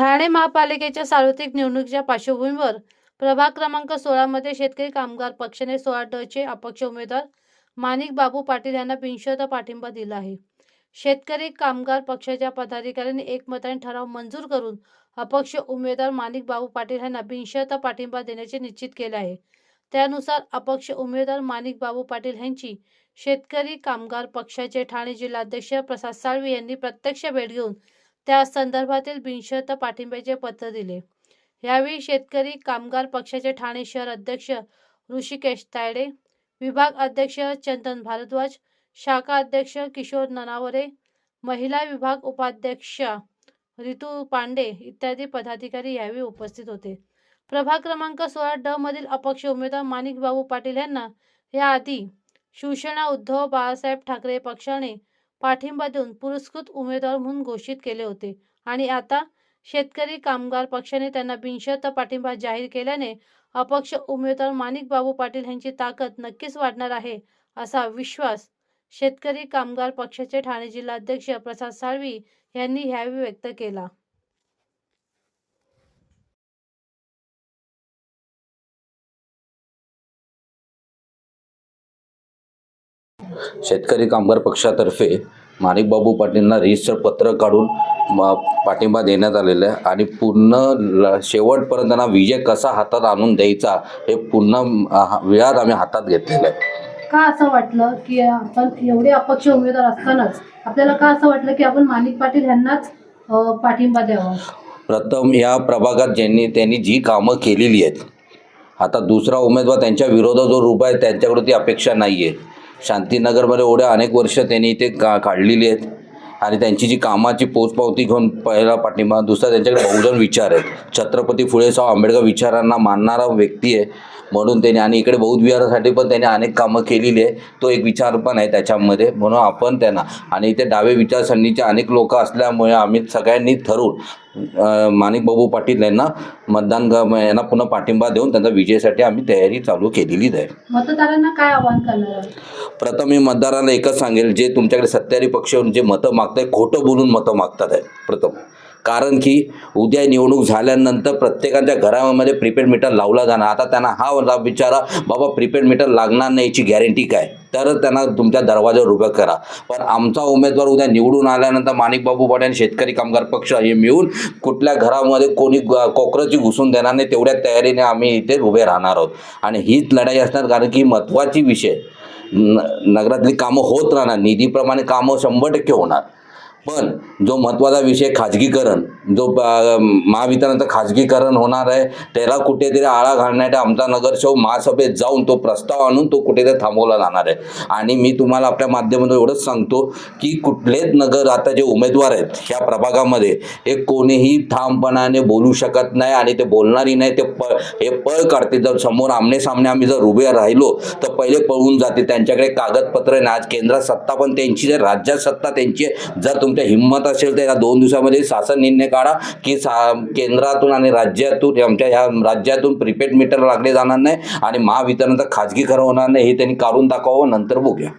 ठाणे महापालिकेच्या सार्वत्रिक निवडणुकीच्या पार्श्वभूमीवर प्रभाग क्रमांक सोळामध्ये शेतकरी कामगार पक्षाने सोळा डचे अपक्ष उमेदवार माणिक बाबू पाटील यांना बिनशर्त पाठिंबा दिला आहे. शेतकरी कामगार पक्षाच्या पदाधिकाऱ्यांनी एकमताने ठराव मंजूर करून अपक्ष उमेदवार माणिक बाबू पाटील यांना बिनशर्त पाठिंबा देण्याचे निश्चित केले आहे. त्यानुसार अपक्ष उमेदवार माणिक बाबू पाटील यांची शेतकरी कामगार पक्षाचे ठाणे जिल्हाध्यक्ष प्रसाद साळवी यांनी प्रत्यक्ष भेट घेऊन त्या संदर्भातील बिनशर्त पाठिंब्याचे पत्र दिले. यावेळी शेतकरी कामगार पक्षाचे ठाणे शहर अध्यक्ष ऋषिकेश तायडे विभाग अध्यक्ष चंदन भारद्वाज शाखा अध्यक्ष किशोर ननावरे महिला विभाग उपाध्यक्ष रितू पांडे इत्यादी पदाधिकारी यावेळी उपस्थित होते. प्रभाग क्रमांक सोळा ड मधील अपक्ष उमेदवार माणिक बाबू पाटील यांना याआधी शिवसेना उद्धव बाळासाहेब ठाकरे पक्षाने पाठिंबा देऊन पुरस्कृत उमेदवार म्हणून घोषित केले होते. आणि आता शेतकरी कामगार पक्षाने त्यांना बिनशर्त पाठिंबा जाहीर केल्याने अपक्ष उमेदवार माणिक बाबू पाटील यांची ताकद नक्कीच वाढणार आहे असा विश्वास शेतकरी कामगार पक्षाचे ठाणे जिल्हाध्यक्ष प्रसाद साळवी यांनी यावेळी व्यक्त केला. शेतकरी कामगार पक्षातर्फे माणिकबाबू पाटीलंना रजिस्टर पत्र काढून पाठिंबा देण्यात आलेला आहे. आणि पूर्ण ल शेवटपर्यंत त्यांना विजय कसा हातात आणून द्यायचा हे पूर्ण वेळात आम्ही हातात घेतलेलं आहे. का असं वाटलं की आपण एवढे अपक्ष उमेदवार असतानाच आपल्याला का असं वाटलं की आपण माणिक पाटील यांनाच पाठिंबा द्यावा? प्रथम या प्रभागात ज्यांनी त्यांनी जी कामं केलेली आहेत आता दुसरा उमेदवार त्यांच्या विरोधात जो उभा आहे त्यांच्याकडे ती अपेक्षा नाही आहे शांतीनगरमध्ये एवढ्या अनेक वर्ष त्यांनी इथे का काढलेली आहेत. आणि त्यांची जी कामाची पोचपावती घेऊन पहिला पाठिंबा दुसरा त्यांच्याकडे बहुजन विचार आहेत. छत्रपती फुलेसाव आंबेडकर विचारांना मानणारा व्यक्ती आहे. म्हणून त्यांनी आणि इकडे बौद्ध विहारासाठी पण त्यांनी अनेक कामं केलेली आहे तो एक विचार पण आहे त्याच्यामध्ये. म्हणून आपण त्यांना आणि इथे डावे विचारसरणीचे अनेक लोक असल्यामुळे आम्ही सगळ्यांनी ठरवून माणिक बाबू पाटील यांना मतदान यांना पुन्हा पाठिंबा देऊन त्यांचा विजयासाठी आम्ही तयारी चालू केलेलीच आहे. मतदारांना काय आवाहन करणार प्रथम मी मतदारांना एकच सांगेल जे तुमच्याकडे सत्तारी पक्षावरून जे मतं मागताय खोटं बोलून मतं मागतात आहे प्रथम. कारण की उद्या निवडणूक झाल्यानंतर प्रत्येकाच्या घरामध्ये प्रीपेड मीटर लावला जाणार. आता त्यांना हा लाभ विचारा बाबा प्रीपेड मीटर लागणार नाही याची गॅरंटी काय? तरच त्यांना तुमच्या दरवाजावर उभं करा. पण आमचा उमेदवार उद्या निवडून आल्यानंतर माणिकबाबू पाटील आणि शेतकरी कामगार पक्ष हे मिळून कुठल्या घरामध्ये कोणी कॉक्रोची घुसून देणार नाही तेवढ्या तयारीने आम्ही इथे उभे राहणार आहोत. आणि हीच लढाई असणार कारण की महत्त्वाची विषय. न नगरातली कामं होत राहणार. निधीप्रमाणे कामं शंभर टक्के होणार. पण जो महत्त्वाचा विषय खाजगीकरण जो अ, महावितरणाचं खाजगीकरण होणार आहे त्याला कुठेतरी आळा घालण्यासाठी आमचा नगरसेवक महासभेत जाऊन तो प्रस्ताव आणून तो कुठेतरी थांबवला जाणार आहे. आणि मी तुम्हाला आपल्या माध्यमातून एवढंच सांगतो की कुठलेच नगर आता जे उमेदवार आहेत ह्या प्रभागामध्ये हे कोणीही ठामपणाने बोलू शकत नाही आणि ते बोलणारही नाही ते प हे पळ काढते जर समोर आमने सामने आम्ही जर उभे राहिलो तर पहिले पळून जाते. त्यांच्याकडे कागदपत्र नाही आज केंद्रात सत्ता पण त्यांची आहे. राज्यात सत्ता त्यांची आहे. जर तुमच्या हिंमत असेल तर या दोन दिवसामध्ये शासन निर्णय काढा की सा केंद्रातून आणि राज्यातून आमच्या ह्या राज्यातून प्रीपेड मीटर लागले जाणार नाही आणि महावितरणचं खाजगी खरं होणार नाही. हे त्यांनी काढून दाखवावं. नंतर बघूया.